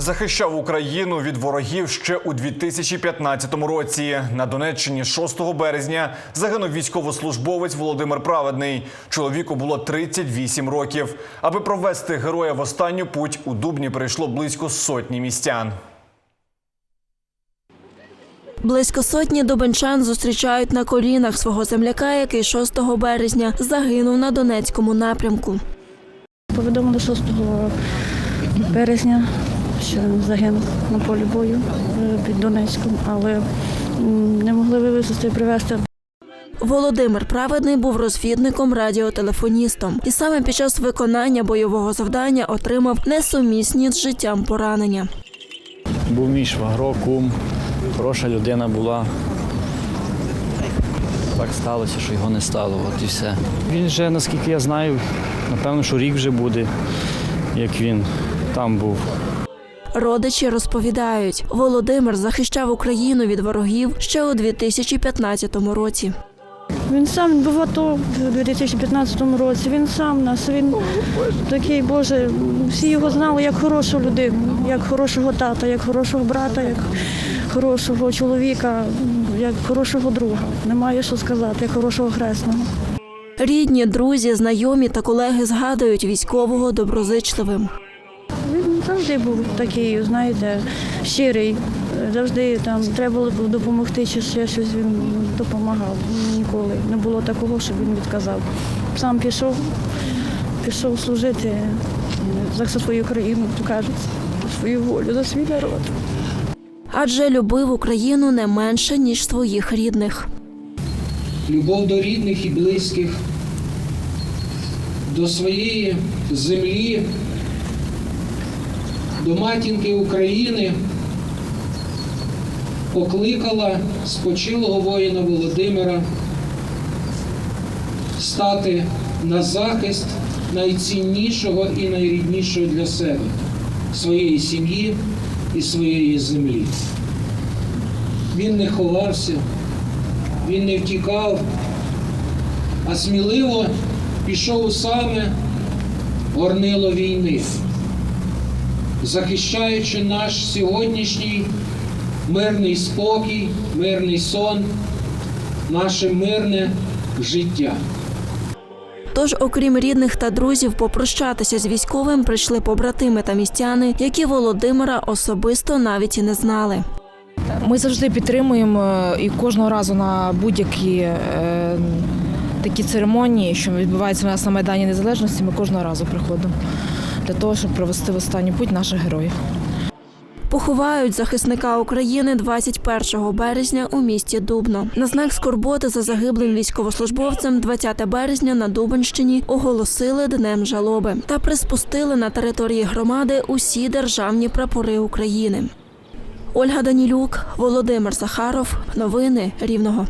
Захищав Україну від ворогів ще у 2015 році. На Донеччині 6 березня загинув військовослужбовець Володимир Праведний. Чоловіку було 38 років. Аби провести героя в останню путь у Дубні прийшло близько сотні містян. Близько сотні дубенчан зустрічають на колінах свого земляка, який 6 березня загинув на Донецькому напрямку. Повідомили 6 березня, що він загинув на полі бою е, під Донецьком, але не могли вивезти і привезти. Володимир Праведний був розвідником радіотелефоністом, і саме під час виконання бойового завдання отримав несумісні з життям поранення. Був мій швагро, кум, хороша людина була. Так сталося, що його не стало, от і все. Він вже, наскільки я знаю, напевно, що рік вже буде, як він там був. Родичі розповідають, Володимир захищав Україну від ворогів ще у 2015 році. Він сам був АТО в 2015 році. Він сам нас. Він такий, Боже, всі його знали як хорошу людину, як хорошого тата, як хорошого брата, як хорошого чоловіка, як хорошого друга. Немає що сказати, як хорошого хресного. Рідні, друзі, знайомі та колеги згадують військового доброзичливим. Завжди був такий, знаєте, щирий. Завжди там треба було допомогти чи ще щось він допомагав. Ніколи не було такого, щоб він відказав. Сам пішов, пішов служити за свою країну, то кажуть, за свою волю, за свій народ. Адже любив Україну не менше, ніж своїх рідних. любов до рідних і близьких, до своєї землі, до матінки України покликала спочилого воїна Володимира стати на захист найціннішого і найріднішого для себе своєї сім'ї і своєї землі. Він не ховався, він не втікав, а сміливо пішов саме горнило війни, захищаючи наш сьогоднішній мирний спокій, мирний сон, наше мирне життя. Тож, окрім рідних та друзів, попрощатися з військовим прийшли побратими та містяни, які Володимира особисто навіть і не знали. Ми завжди підтримуємо е, і кожного разу на будь-які е, такі церемонії, що відбуваються у нас на Майдані Незалежності, ми кожного разу приходимо для того, щоб провести в останню путь наших героїв. Поховають захисника України 21 березня у місті Дубно. На знак скорботи за загиблим військовослужбовцем 20 березня на Дубенщині оголосили днем жалоби та приспустили на території громади усі державні прапори України. Ольга Данілюк, Володимир Захаров. Новини Рівного.